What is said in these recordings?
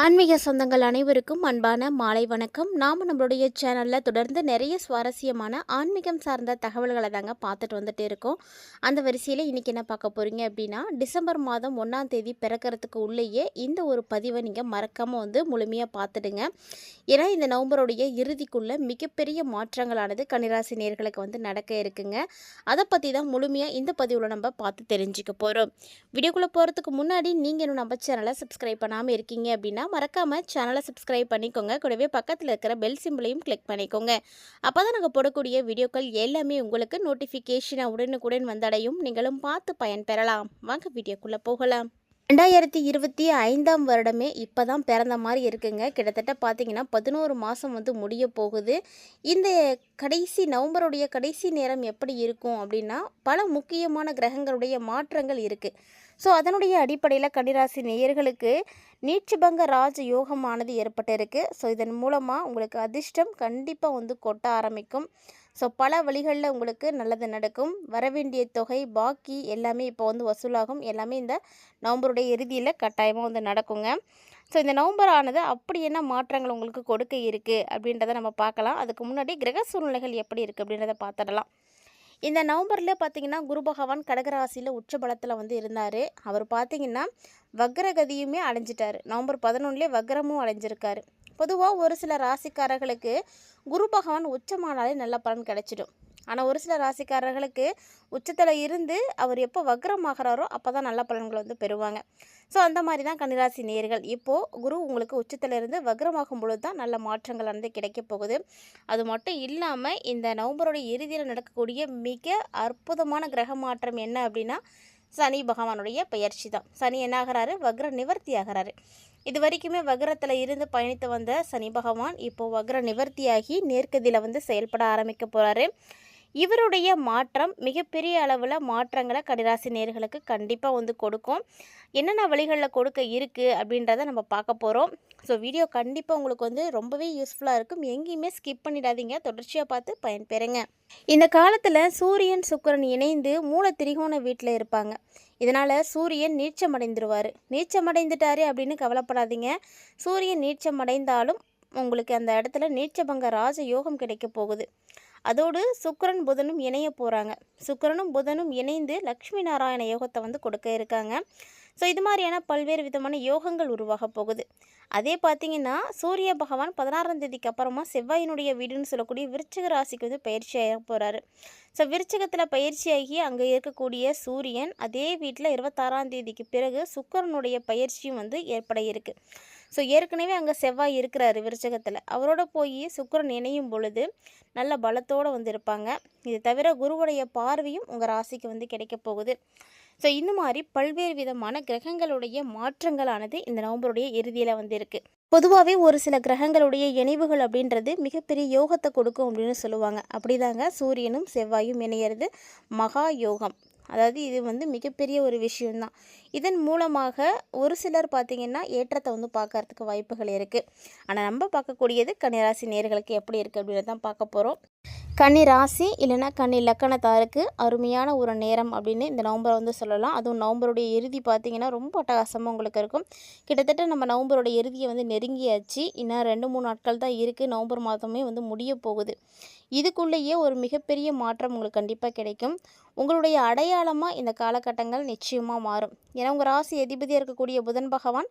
ஆன்மீக சொந்தங்கள் அனைவருக்கும் அன்பான மாலை வணக்கம். நாம் நம்மளுடைய சேனலில் தொடர்ந்து நிறைய சுவாரஸ்யமான ஆன்மீகம் சார்ந்த தகவல்களை தாங்க பார்த்துட்டு வந்துட்டு இருக்கோம். அந்த வரிசையில் இன்றைக்கி என்ன பார்க்க போகிறீங்க அப்படின்னா டிசம்பர் மாதம் ஒன்றாம் தேதி பிறக்கிறதுக்கு உள்ளேயே இந்த ஒரு பதிவை நீங்கள் மறக்காமல் வந்து முழுமையாக பார்த்துடுங்க. ஏன்னா இந்த நவம்பருடைய இறுதிக்குள்ளே மிகப்பெரிய மாற்றங்களானது கன்னிராசி நேர்களுக்கு வந்து நடக்க இருக்குங்க. அதை பற்றி தான் முழுமையாக இந்த பதிவில் நம்ம பார்த்து தெரிஞ்சுக்க போகிறோம் வீடியோக்குள்ளே போகிறதுக்கு முன்னாடி நீங்கள் இன்னும் நம்ம சேனலை சப்ஸ்கிரைப் பண்ணாமல் இருக்கீங்க அப்படின்னா மறக்காமல் சேனலை சப்ஸ்கிரைப் பண்ணிக்கோங்க. கூடவே பக்கத்தில் இருக்கிற பெல் சிம்பிளையும் கிளிக் பண்ணிக்கோங்க. அப்போ தான் நாங்கள் போடக்கூடிய வீடியோக்கள் எல்லாமே உங்களுக்கு நோட்டிஃபிகேஷனாக உடனுக்குடன் வந்தடையும். நீங்களும் பார்த்து பயன்பெறலாம் வாங்க வீடியோக்குள்ளே போகலாம். ரெண்டாயிரத்தி இருபத்தி ஐந்தாம் வருடமே இப்போ தான் பிறந்த மாதிரி இருக்குங்க. கிட்டத்தட்ட பார்த்திங்கன்னா பதினோரு மாதம் வந்து முடிய போகுது. இந்த கடைசி நவம்பருடைய கடைசி நேரம் எப்படி இருக்கும் அப்படின்னா பல முக்கியமான கிரகங்களுடைய மாற்றங்கள் இருக்குது ஸோ அதனுடைய அடிப்படையில் கன்னிராசி நேயர்களுக்கு நீட்சிபங்க ராஜ யோகமானது ஏற்பட்டிருக்கு. ஸோ இதன் மூலமாக உங்களுக்கு அதிர்ஷ்டம் கண்டிப்பாக வந்து கொட்ட ஆரம்பிக்கும். ஸோ பல வழிகளில் உங்களுக்கு நல்லது நடக்கும். வரவேண்டிய தொகை பாக்கி எல்லாமே இப்போ வந்து வசூலாகும். எல்லாமே இந்த நவம்பருடைய இறுதியில் கட்டாயமாக வந்து நடக்குங்க. ஸோ இந்த நவம்பர் ஆனது அப்படி என்ன மாற்றங்கள் உங்களுக்கு கொடுக்க இருக்குது அப்படின்றத நம்ம பார்க்கலாம். அதுக்கு முன்னாடி கிரக சூழ்நிலைகள் எப்படி இருக்குது அப்படின்றத பார்த்துடலாம். இந்த நவம்பரில் பார்த்திங்கன்னா குரு பகவான் கடகராசியில் உச்ச பலத்தில் வந்து இருந்தார். அவர் பார்த்திங்கன்னா வக்ரகதியுமே அடைஞ்சிட்டார். நவம்பர் பதினொன்றுலேயே வக்ரமும் அடைஞ்சிருக்காரு. பொதுவாக ஒரு சில ராசிக்காரர்களுக்கு குரு பகவான் உச்சமானாலே நல்ல பலன் கிடைச்சிடும். ஆனால் ஒரு சில ராசிக்காரர்களுக்கு உச்சத்தில் இருந்து அவர் எப்போ வக்ரமாகிறாரோ அப்போ தான் நல்ல பலன்கள் வந்து பெறுவாங்க. ஸோ அந்த மாதிரி தான் கன்னிராசி நேர்கள் இப்போது குரு உங்களுக்கு உச்சத்தில் இருந்து வக்ரமாகும் பொழுது தான் நல்ல மாற்றங்கள் வந்து கிடைக்க போகுது. அது மட்டும் இல்லாமல் இந்த நவம்பருடைய இறுதியில் நடக்கக்கூடிய மிக அற்புதமான கிரக மாற்றம் என்ன அப்படின்னா சனி பகவானுடைய பெயர்ச்சி தான். சனி என்ன ஆகிறாரு வக்ர நிவர்த்தி ஆகிறாரு. இது வரைக்குமே வக்ரத்தில் இருந்து பயணித்து வந்த சனி பகவான் இப்போது வக்ர நிவர்த்தியாகி நேர்கதியில் வந்து செயல்பட ஆரம்பிக்க போகிறாரு இவருடைய மாற்றம் மிகப்பெரிய அளவில் மாற்றங்களை கடிராசி நேர்களுக்கு கண்டிப்பாக வந்து கொடுக்கும். என்னென்ன வழிகளில் கொடுக்க இருக்குது அப்படின்றத நம்ம பார்க்க போகிறோம் ஸோ வீடியோ கண்டிப்பாக உங்களுக்கு வந்து ரொம்பவே யூஸ்ஃபுல்லாக இருக்கும். எங்கேயுமே ஸ்கிப் பண்ணிடாதீங்க. தொடர்ச்சியாக பார்த்து பயன்பெறுங்க. இந்த காலத்தில் சூரியன் சுக்கிரன் இணைந்து மூல திரிகோண வீட்டில் இருப்பாங்க. இதனால் சூரியன் நீச்சமடைந்துருவார் நீச்சமடைந்துட்டாரு அப்படின்னு கவலைப்படாதீங்க. சூரியன் நீச்சமடைந்தாலும் உங்களுக்கு அந்த இடத்துல நீச்சபங்க ராஜ யோகம் கிடைக்க போகுது. அதோடு சுக்கரன் புதனும் இணைய போகிறாங்க சுக்கிரனும் புதனும் இணைந்து லக்ஷ்மி நாராயண யோகத்தை வந்து கொடுக்க இருக்காங்க. ஸோ இது மாதிரியான பல்வேறு விதமான யோகங்கள் உருவாக போகுது. அதே பார்த்தீங்கன்னா சூரிய பகவான் பதினாறாம் தேதிக்கு அப்புறமா செவ்வாயினுடைய வீடுன்னு சொல்லக்கூடிய விருச்சிக ராசிக்கு வந்து பயிற்சியாக போகிறாரு ஸோ விருச்சிகத்தில் பயிற்சியாகி அங்கே இருக்கக்கூடிய சூரியன் அதே வீட்டில் இருபத்தாறாம் தேதிக்கு பிறகு சுக்கரனுடைய பயிற்சியும் வந்து ஏற்பட இருக்குது ஸோ ஏற்கனவே அங்கே செவ்வாய் இருக்கிறாரு விருச்சகத்தில். அவரோட போய் சுக்கரன் இணையும் பொழுது நல்ல பலத்தோடு வந்து இருப்பாங்க இது தவிர குருவுடைய பார்வையும் உங்கள் ராசிக்கு வந்து கிடைக்க போகுது. ஸோ இந்த மாதிரி பல்வேறு விதமான கிரகங்களுடைய மாற்றங்களானது இந்த நவம்பருடைய இறுதியில் வந்து இருக்குது பொதுவாகவே ஒரு சில கிரகங்களுடைய இணைவுகள் அப்படின்றது மிகப்பெரிய யோகத்தை கொடுக்கும் அப்படின்னு சொல்லுவாங்க. அப்படிதாங்க சூரியனும் செவ்வாயும் இணையிறது மகா யோகம். அதாவது இது வந்து மிகப்பெரிய ஒரு விஷயம்தான். இதன் மூலமாக ஒரு சிலர் பார்த்திங்கன்னா ஏற்றத்தை வந்து பார்க்கறதுக்கு வாய்ப்புகள் இருக்குது ஆனால் நம்ம பார்க்கக்கூடியது கன்னிராசி நேர்களுக்கு எப்படி இருக்குது அப்படின்னு தான் பார்க்க போகிறோம் கன்னி ராசி இல்லைன்னா கன்னி லக்கணத்தாருக்கு அருமையான ஒரு நேரம் அப்படின்னு இந்த நவம்பரை வந்து சொல்லலாம். அதுவும் நவம்பருடைய இறுதி பார்த்திங்கன்னா ரொம்ப அட்டகாசமாக உங்களுக்கு இருக்கும். கிட்டத்தட்ட நம்ம நவம்பருடைய இறுதியை வந்து நெருங்கியாச்சு. இன்னும் ரெண்டு மூணு நாட்கள் தான் இருக்குது நவம்பர் மாதமே வந்து முடிய போகுது. இதுக்குள்ளேயே ஒரு மிகப்பெரிய மாற்றம் உங்களுக்கு கண்டிப்பாக கிடைக்கும். உங்களுடைய அடையாளமாக இந்த காலகட்டங்கள் நிச்சயமாக மாறும். ஏன்னா உங்கள் ராசி அதிபதியாக இருக்கக்கூடிய புதன் பகவான்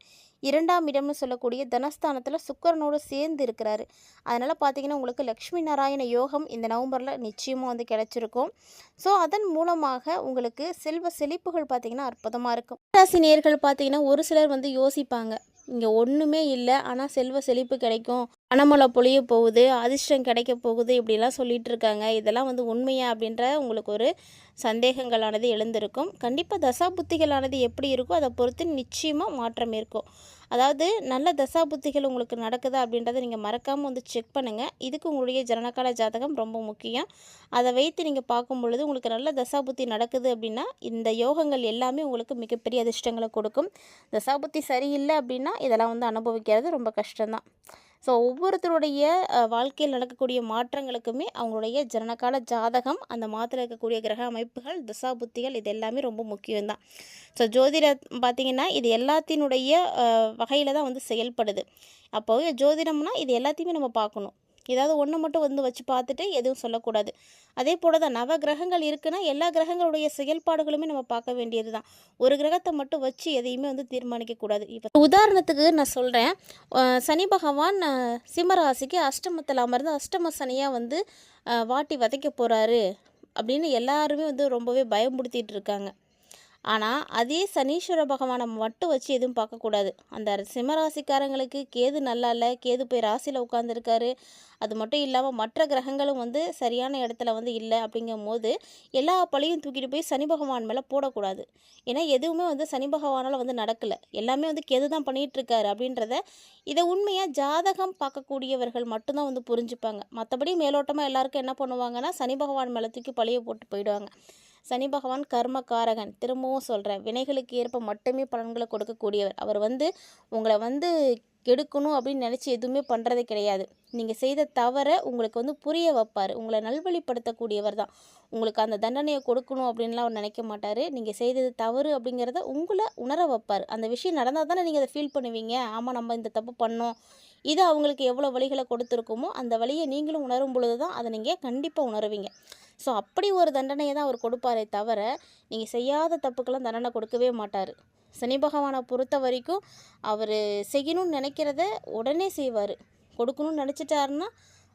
இரண்டாம் இடம்னு சொல்லக்கூடிய தனஸ்தானத்தில் சுக்கரனோடு சேர்ந்து இருக்கிறாரு. அதனால் பார்த்தீங்கன்னா உங்களுக்கு லக்ஷ்மி நாராயண யோகம் இந்த நவம்பரில் நிச்சயமாக வந்து கிடச்சிருக்கும். ஸோ அதன் மூலமாக உங்களுக்கு செல்வ செழிப்புகள் பார்த்திங்கன்னா அற்புதமாக இருக்கும். ராசி நேர்கள் பார்த்தீங்கன்னா ஒரு சிலர் வந்து யோசிப்பாங்க. இங்கே ஒன்றுமே இல்லை ஆனால் செல்வ செழிப்பு கிடைக்கும். பணமழை பொழிய போகுது அதிர்ஷ்டம் கிடைக்க போகுது இப்படிலாம் சொல்லிகிட்டு இருக்காங்க. இதெல்லாம் வந்து உண்மையா அப்படின்ற உங்களுக்கு ஒரு சந்தேகங்களானது எழுந்திருக்கும். கண்டிப்பாக தசா புத்திகளானது எப்படி இருக்கோ அதை பொறுத்து நிச்சயமாக மாற்றம் இருக்கும். அதாவது நல்ல தசா புத்திகள் உங்களுக்கு நடக்குதா அப்படின்றத நீங்கள் மறக்காமல் வந்து செக் பண்ணுங்கள் இதுக்கு உங்களுடைய ஜனனகால ஜாதகம் ரொம்ப முக்கியம். அதை வைத்து நீங்கள் பார்க்கும் பொழுது உங்களுக்கு நல்ல தசா புத்தி நடக்குது அப்படின்னா இந்த யோகங்கள் எல்லாமே உங்களுக்கு மிகப்பெரிய அதிர்ஷ்டங்களை கொடுக்கும். தசா புத்தி சரியில்லை அப்படின்னா இதெல்லாம் வந்து அனுபவிக்கிறது ரொம்ப கஷ்டம்தான். ஸோ ஒவ்வொருத்தருடைய வாழ்க்கையில் நடக்கக்கூடிய மாற்றங்களுக்குமே அவங்களுடைய ஜனனகால ஜாதகம் அந்த மாதத்தில் இருக்கக்கூடிய கிரக அமைப்புகள் திசா புத்திகள் இது எல்லாமே ரொம்ப முக்கியம்தான். ஸோ ஜோதிடம் பார்த்தீங்கன்னா இது எல்லாத்தினுடைய வகையில் தான் வந்து செயல்படுது. அப்போ ஜோதிடம்னா இது எல்லாத்தையுமே நம்ம பார்க்கணும். ஏதாவது ஒன்று மட்டும் வந்து வச்சு பார்த்துட்டு எதுவும் சொல்லக்கூடாது. அதே போல தான் நவ கிரகங்கள் இருக்குன்னா எல்லா கிரகங்களுடைய செயல்பாடுகளுமே நம்ம பார்க்க வேண்டியது தான் ஒரு கிரகத்தை மட்டும் வச்சு எதையுமே வந்து தீர்மானிக்கக்கூடாது. இப்போ உதாரணத்துக்கு நான் சொல்கிறேன் சனி பகவான் சிம்மராசிக்கு அஷ்டமத்தில் அமர்ந்து அஷ்டம சனியாக வந்து வாட்டி வதைக்க போகிறாரு அப்படின்னு எல்லாருமே வந்து ரொம்பவே பயமுடுத்திட்டு இருக்காங்க. ஆனால் அதே சனீஸ்வர பகவானை மட்டும் வச்சு எதுவும் பார்க்கக்கூடாது அந்த சிம்மராசிக்காரங்களுக்கு கேது நல்லா இல்லை கேது போய் ராசியில் உட்காந்துருக்காரு அது மட்டும் இல்லாமல் மற்ற கிரகங்களும் வந்து சரியான இடத்துல வந்து இல்லை அப்படிங்கும் போது எல்லா பழியும் தூக்கிட்டு போய் சனி பகவான் மேலே போடக்கூடாது. ஏன்னா எதுவுமே வந்து சனி பகவானால் வந்து நடக்கலை. எல்லாமே வந்து கேது தான் பண்ணிகிட்ருக்காரு அப்படின்றத இதை உண்மையாக ஜாதகம் பார்க்கக்கூடியவர்கள் மட்டும்தான் வந்து புரிஞ்சுப்பாங்க. மற்றபடி மேலோட்டமாக எல்லாருக்கும் என்ன பண்ணுவாங்கன்னா சனி பகவான் மேலே தூக்கி பழியை போட்டு போயிடுவாங்க. சனி பகவான் கர்மகாரகன் திரும்பவும் சொல்கிறேன் வினைகளுக்கு ஏற்ப மட்டுமே பலன்களை கொடுக்கக்கூடியவர். அவர் வந்து உங்களை வந்து கெடுக்கணும் அப்படின்னு நினச்சி எதுவுமே பண்ணுறது கிடையாது. நீங்கள் செய்த தவறை உங்களுக்கு வந்து புரிய வைப்பார். உங்களை நல்வழிப்படுத்தக்கூடியவர் தான். உங்களுக்கு அந்த தண்டனையை கொடுக்கணும் அப்படின்லாம் அவர் நினைக்க மாட்டார். நீங்கள் செய்தது தவறு அப்படிங்கிறத உங்களை உணர வைப்பார். அந்த விஷயம் நடந்தால் தானே நீங்கள் அதை ஃபீல் பண்ணுவீங்க. ஆமாம் நம்ம இந்த தப்பு பண்ணோம். இது அவங்களுக்கு எவ்வளோ வழிகளை கொடுத்துருக்குமோ அந்த வழியை நீங்களும் உணரும் பொழுது தான் அதை நீங்கள் கண்டிப்பாக உணருவீங்க. ஸோ அப்படி ஒரு தண்டனையை தான் அவர் கொடுப்பாரே தவிர நீங்கள் செய்யாத தப்புக்கெல்லாம் தண்டனை கொடுக்கவே மாட்டார். சனி பகவானை பொறுத்த வரைக்கும் அவர் செய்யணும்னு நினைக்கிறத உடனே செய்வார். கொடுக்கணும்னு நினச்சிட்டாருன்னா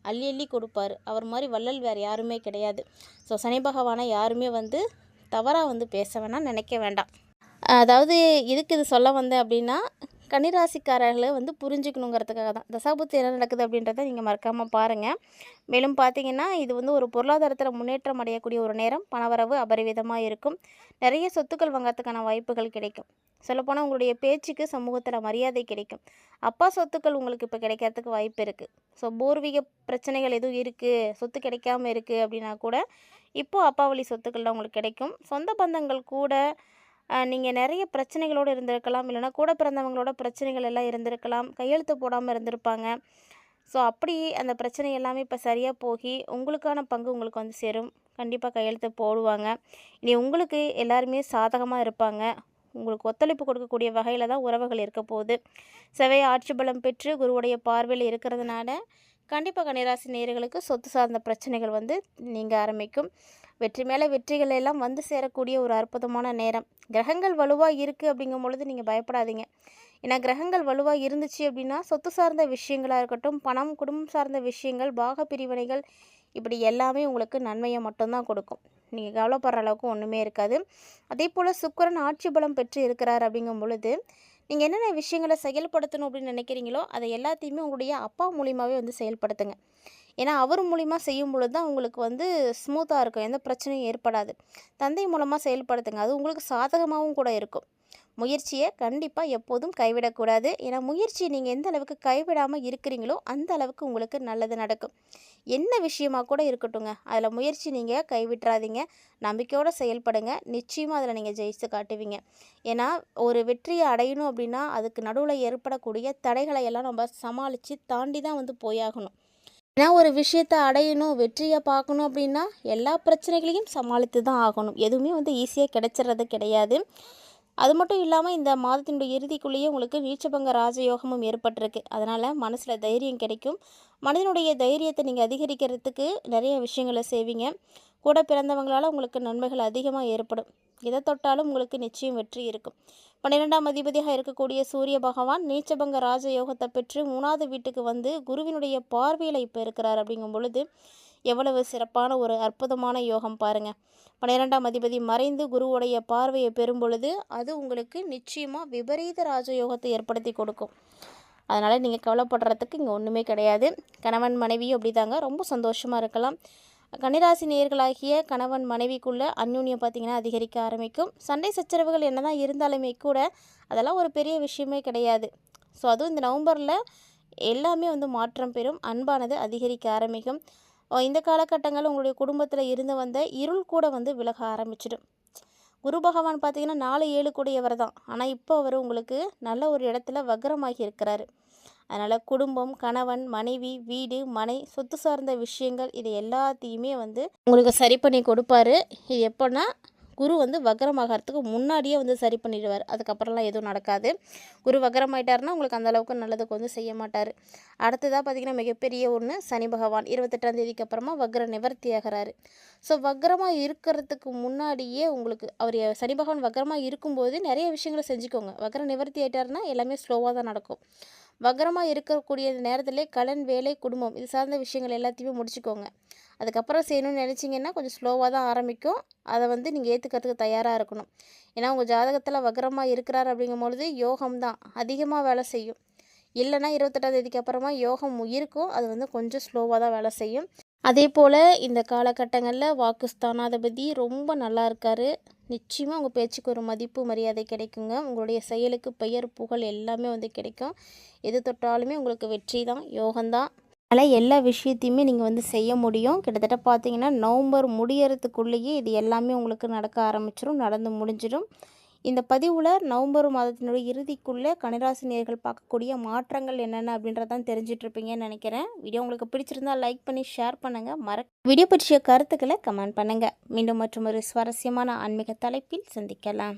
அள்ளி அள்ளி கொடுப்பார். அவர் மாதிரி வள்ளல் வேறு யாருமே கிடையாது. ஸோ சனி பகவானை யாருமே வந்து தவறாக வந்து பேச வேணாம் நினைக்க வேண்டாம். அதாவது இதுக்கு இது சொல்ல வந்தேன் அப்படின்னா கன்னிராசிக்காரர்களை வந்து புரிஞ்சுக்கணுங்கிறதுக்காக தான். தசாபுத்தி என்ன நடக்குது அப்படின்றத நீங்கள் மறக்காமல் பாருங்கள் மேலும் பார்த்தீங்கன்னா இது வந்து ஒரு பொருளாதாரத்தில் முன்னேற்றம் அடையக்கூடிய ஒரு நேரம். பணவரவு அபரிவிதமாக இருக்கும். நிறைய சொத்துக்கள் வாங்கறதுக்கான வாய்ப்புகள் கிடைக்கும். சொல்லப்போனால் உங்களுடைய பேச்சுக்கு சமூகத்தில் மரியாதை கிடைக்கும். அப்பா சொத்துக்கள் உங்களுக்கு இப்போ கிடைக்கிறதுக்கு வாய்ப்பு இருக்குது ஸோ பூர்வீக பிரச்சனைகள் எதுவும் இருக்குது சொத்து கிடைக்காம இருக்குது அப்படின்னா கூட இப்போது அப்பா வழி சொத்துக்கள்லாம் உங்களுக்கு கிடைக்கும். சொந்த பந்தங்கள் கூட நீங்கள் நிறைய பிரச்சனைகளோடு இருந்திருக்கலாம். இல்லைனா கூட பிறந்தவங்களோட பிரச்சனைகள் எல்லாம் இருந்திருக்கலாம். கையெழுத்து போடாமல் இருந்திருப்பாங்க. ஸோ அப்படி அந்த பிரச்சனை எல்லாமே இப்போ சரியாக போகி உங்களுக்கான பங்கு உங்களுக்கு வந்து சேரும். கண்டிப்பாக கையெழுத்து போடுவாங்க. இனி உங்களுக்கு எல்லாருமே சாதகமாக இருப்பாங்க. உங்களுக்கு ஒத்துழைப்பு கொடுக்கக்கூடிய வகையில் தான் உறவுகள் இருக்க போகுது. செவ்வாய் ஆட்சி பலம் பெற்று குருவுடைய பார்வையில் இருக்கிறதுனால கண்டிப்பாக கன்னிராசி நேர்களுக்கு சொத்து சார்ந்த பிரச்சனைகள் வந்து நீங்கள் ஆரம்பிக்கும். வெற்றி மேலே வெற்றிகள் எல்லாம் வந்து சேரக்கூடிய ஒரு அற்புதமான நேரம். கிரகங்கள் வலுவாக இருக்குது அப்படிங்கும் பொழுது நீங்கள் பயப்படாதீங்க. ஏன்னா கிரகங்கள் வலுவாக இருந்துச்சு அப்படின்னா சொத்து சார்ந்த விஷயங்களாக இருக்கட்டும் பணம் குடும்பம் சார்ந்த விஷயங்கள் பாக பிரிவினைகள் இப்படி எல்லாமே உங்களுக்கு நன்மையை மட்டும்தான் கொடுக்கும். நீங்கள் கவலைப்படுற அளவுக்கு ஒன்றுமே இருக்காது. அதே போல் சுக்கரன் ஆட்சி பலம் பெற்று இருக்கிறார் அப்படிங்கும் பொழுது நீங்கள் என்னென்ன விஷயங்களை செயல்படுத்தணும் அப்படின்னு நினைக்கிறீங்களோ அதை எல்லாத்தையுமே உங்களுடைய அப்பா மூலியமாகவே வந்து செயல்படுத்துங்க. ஏன்னா அவர் மூலிமா செய்யும் பொழுது தான் உங்களுக்கு வந்து ஸ்மூத்தாக இருக்கும். எந்த பிரச்சனையும் ஏற்படாது. தந்தை மூலமாக செயல்படுத்துங்க. அது உங்களுக்கு சாதகமாகவும் கூட இருக்கும். முயற்சியை கண்டிப்பாக எப்போதும் கைவிடக்கூடாது. ஏன்னா முயற்சியை நீங்கள் எந்த அளவுக்கு கைவிடாமல் இருக்கிறீங்களோ அந்த அளவுக்கு உங்களுக்கு நல்லது நடக்கும். என்ன விஷயமா கூட இருக்கட்டுங்க அதில் முயற்சி நீங்கள் கைவிட்டுறாதீங்க. நம்பிக்கையோடு செயல்படுங்க. நிச்சயமாக அதில் நீங்கள் ஜெயித்து காட்டுவீங்க. ஏன்னா ஒரு வெற்றியை அடையணும் அப்படின்னா அதுக்கு நடுவில் ஏற்படக்கூடிய தடைகளை எல்லாம் நம்ம சமாளித்து தாண்டி தான் வந்து போயாகணும். ஏன்னா ஒரு விஷயத்தை அடையணும் வெற்றியை பார்க்கணும் அப்படின்னா எல்லா பிரச்சனைகளையும் சமாளித்து தான் ஆகணும். எதுவுமே வந்து ஈஸியாக கிடைச்சிறது கிடையாது. அது மட்டும் இல்லாமல் இந்த மாதத்தினுடைய இறுதிக்குள்ளேயே உங்களுக்கு நீச்சபங்க ராஜயோகமும் ஏற்பட்டிருக்கு. அதனால் மனசில் தைரியம் கிடைக்கும். மனிதனுடைய தைரியத்தை நீங்கள் அதிகரிக்கிறதுக்கு நிறைய விஷயங்களை செய்வீங்க. கூட பிறந்தவங்களால் உங்களுக்கு நன்மைகள் அதிகமாக ஏற்படும். எதை தொட்டாலும் உங்களுக்கு நிச்சயம் வெற்றி இருக்கும். பன்னிரெண்டாம் அதிபதியாக இருக்கக்கூடிய சூரிய பகவான் நீச்சபங்க ராஜயோகத்தை பெற்று மூணாவது வீட்டுக்கு வந்து குருவினுடைய பார்வையில் இப்போ இருக்கிறார் அப்படிங்கும் பொழுது எவ்வளவு சிறப்பான ஒரு அற்புதமான யோகம் பாருங்க. பன்னிரெண்டாம் அதிபதி மறைந்து குருவுடைய பார்வையை பெறும் பொழுது அது உங்களுக்கு நிச்சயமாக விபரீத ராஜயோகத்தை ஏற்படுத்தி கொடுக்கும். அதனால் நீங்கள் கவலைப்படுறதுக்கு இங்கே ஒன்றுமே கிடையாது. கணவன் மனைவியும் அப்படிதாங்க. ரொம்ப சந்தோஷமாக இருக்கலாம். கன்னிராசி நேயர்களாகிய கணவன் மனைவிக்குள்ள அந்யூன்யம் பார்த்திங்கன்னா அதிகரிக்க ஆரம்பிக்கும். சண்டை சச்சரவுகள் என்ன தான் இருந்தாலுமே கூட அதெல்லாம் ஒரு பெரிய விஷயமே கிடையாது. ஸோ அதுவும் இந்த நவம்பரில் எல்லாமே வந்து மாற்றம் பெறும். அன்பானது அதிகரிக்க ஆரம்பிக்கும். இந்த காலகட்டங்கள் உங்களுடைய குடும்பத்தில் இருந்து வந்த இருள் கூட வந்து விலக ஆரம்பிச்சிடும். குரு பகவான் பார்த்தீங்கன்னா நாலு ஏழு கூடியவர் தான். ஆனால் இப்போ அவர் உங்களுக்கு நல்ல ஒரு இடத்துல வக்ரமாகி இருக்கிறாரு. அதனால் குடும்பம் கணவன் மனைவி வீடு மனை சொத்து சார்ந்த விஷயங்கள் இது எல்லாத்தையுமே வந்து உங்களுக்கு சரி பண்ணி கொடுப்பாரு. இது எப்போன்னா குரு வந்து வக்ரமாகறதுக்கு முன்னாடியே வந்து சரி பண்ணிடுவார். அதுக்கப்புறம்லாம் எதுவும் நடக்காது. குரு வக்ரமாயிட்டாருன்னா உங்களுக்கு அந்த அளவுக்கு நல்லதுக்கு வந்து செய்ய மாட்டார். அடுத்ததாக பார்த்திங்கன்னா மிகப்பெரிய ஒன்று சனி பகவான். இருபத்தெட்டாம் தேதிக்கு அப்புறமா வக்ர நிவர்த்தி ஆகிறாரு. ஸோ வக்ரமாக இருக்கிறதுக்கு முன்னாடியே உங்களுக்கு அவர் சனி பகவான் வக்ரமாக இருக்கும்போது நிறைய விஷயங்களை செஞ்சுக்கோங்க. வக்ர நிவர்த்தி ஆயிட்டாருன்னா எல்லாமே ஸ்லோவாக தான் நடக்கும். வக்கரமாக இருக்கக்கூடிய நேரத்திலே கடன் வேலை குடும்பம் இது சார்ந்த விஷயங்கள் எல்லாத்தையுமே முடிச்சுக்கோங்க. அதுக்கப்புறம் செய்யணும்னு நினச்சிங்கன்னா கொஞ்சம் ஸ்லோவாக தான் ஆரம்பிக்கும். அதை வந்து நீங்கள் ஏற்றுக்கிறதுக்கு தயாராக இருக்கணும். ஏன்னா உங்கள் ஜாதகத்தில் வக்ரமாக இருக்கிறார் அப்படிங்கும்பொழுது யோகம் தான். அதிகமாக வேலை செய்யும். இல்லைன்னா இருபத்தெட்டாம் தேதிக்கு அப்புறமா யோகம் இருக்கும். அது வந்து கொஞ்சம் ஸ்லோவாக தான் வேலை செய்யும். அதே போல் இந்த காலகட்டங்களில் வாக்குஸ்தானாதிபதி ரொம்ப நல்லா இருக்கார். நிச்சயமாக உங்கள் பேச்சுக்கு ஒரு மதிப்பு மரியாதை கிடைக்குங்க. உங்களுடைய செயலுக்கு பெயர் புகழ் எல்லாமே வந்து கிடைக்கும். எது தொட்டாலுமே உங்களுக்கு வெற்றி தான் யோகம்தான் அதனால் எல்லா விஷயத்தையுமே நீங்கள் வந்து செய்ய முடியும். கிட்டத்தட்ட பார்த்தீங்கன்னா நவம்பர் முடியறதுக்குள்ளேயே இது எல்லாமே உங்களுக்கு நடக்க ஆரம்பிச்சிடும் நடந்து முடிஞ்சிடும் இந்த பதிவில் நவம்பர் மாதத்தினுடைய இறுதிக்குள்ளே கணிராசினியர்கள் பார்க்கக்கூடிய மாற்றங்கள் என்னென்ன அப்படின்றதான் தெரிஞ்சிட்ருப்பீங்கன்னு நினைக்கிறேன். வீடியோ உங்களுக்கு பிடிச்சிருந்தா லைக் பண்ணி ஷேர் பண்ணுங்கள் மற வீடியோ பற்றிய கருத்துக்களை கமெண்ட் பண்ணுங்கள் மீண்டும் மற்றும் ஒரு சுவாரஸ்யமான ஆன்மீக தலைப்பில் சந்திக்கலாம்.